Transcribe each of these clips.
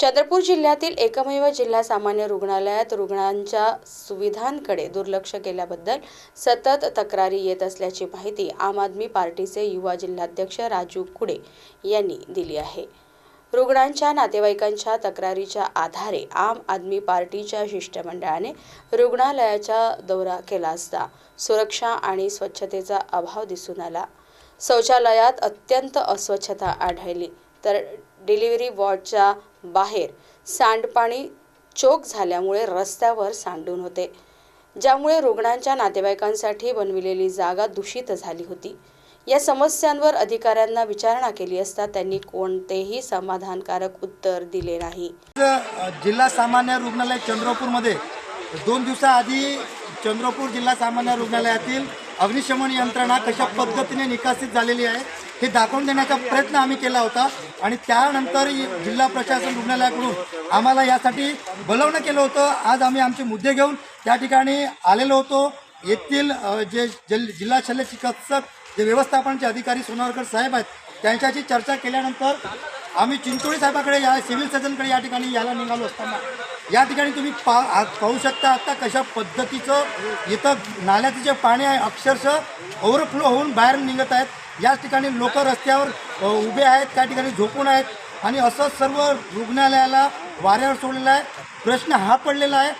चंद्रपूर जिल्ह्यातील एकमेव जिल्हा सामान्य रुग्णालयात रुग्णांच्या सुविधांकडे दुर्लक्ष केल्याबद्दल सतत तक्रारी येत असल्याची माहिती आम आदमी पार्टीचे युवा जिल्हाध्यक्ष राजू कुडे यांनी दिली आहे. रुग्णांच्या नातेवाईकांच्या तक्रारीच्या आधारे आम आदमी पार्टीच्या शिष्टमंडळाने रुग्णालयाचा दौरा केला असता सुरक्षा आणि स्वच्छतेचा अभाव दिसून आला. शौचालयात अत्यंत अस्वच्छता आढळली. तर डिलिव्हरी वॉर्डच्या बाहेर सांडपाणी चोक झाल्यामुळे रस्त्यावर सांडून होते ज्यामुळे रुग्णांच्या नातेवाईकांसाठी बनविलेली जागा दूषित झाली होती. या समस्यांवर अधिकाऱ्यांना विचारणा केली असता त्यांनी कोणतेही समाधानकारक उत्तर दिले नाही. जिल्हा सामान्य रुग्णालय चंद्रपूरमध्ये दोन दिवसाआधी चंद्रपूर जिल्हा सामान्य रुग्णालयातील अग्निशमन यंत्रणा कशा पद्धतीने निकासित झालेली आहे हे दाखवून देण्याचा प्रयत्न आम्ही केला होता. आणि त्यानंतर जिल्हा प्रशासन रुग्णालयाकडून आम्हाला यासाठी बोलवणं केलं होतं. आज आम्ही आमचे मुद्दे घेऊन त्या ठिकाणी आलेलो होतो. येथील जे जिल जिल्हा शल्य चिकित्सक जे व्यवस्थापनाचे अधिकारी सोनारकर साहेब आहेत त्यांच्याशी चर्चा केल्यानंतर आम्ही चिंचोळी साहेबाकडे या सिव्हिल सर्जनकडे या ठिकाणी यायला निघालो असताना. या ठिकाणी तुम्ही पा आ- पाहू शकता आता कशा पद्धतीचं इथं नाल्याचं जे पाणी आहे अक्षरशः ओव्हरफ्लो होऊन बाहेर निघत आहेत. याच ठिकाणी लोक रस्त्यावर अ, उभे आहेत त्या ठिकाणी झोपून आहेत. आणि असं सर्व रुग्णालयाला वाऱ्यावर सोडलेलं आहे. प्रश्न हा पडलेला आहे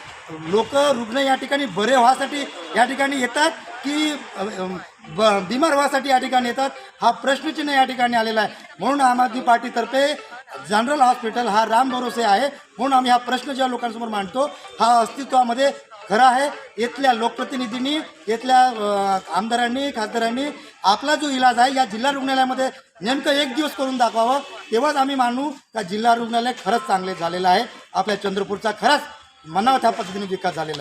लोक रुग्ण या ठिकाणी बरे व्हासाठी या ठिकाणी येतात की अ, अ, ब बिमार व्हासाठी या ठिकाणी येतात? हा प्रश्नचिन्ह या ठिकाणी आलेला आहे. म्हणून आम आदमी पार्टीतर्फे जनरल हॉस्पिटल हा राम भरोसे आहे म्हणून आम्ही हा प्रश्न ज्या लोकांसमोर मांडतो हा अस्तित्वामध्ये खरं आहे. इथल्या लोकप्रतिनिधींनी इथल्या आमदारांनी खासदारांनी आपला जो इलाज आहे या जिल्हा रुग्णालयामध्ये नेमकं एक दिवस करून दाखवावं. तेव्हाच आम्ही मानू का जिल्हा रुग्णालय खरंच चांगले झालेलं आहे. आपल्या चंद्रपूरचा खरंच मनाव त्या पद्धतीने विकास झालेला आहे.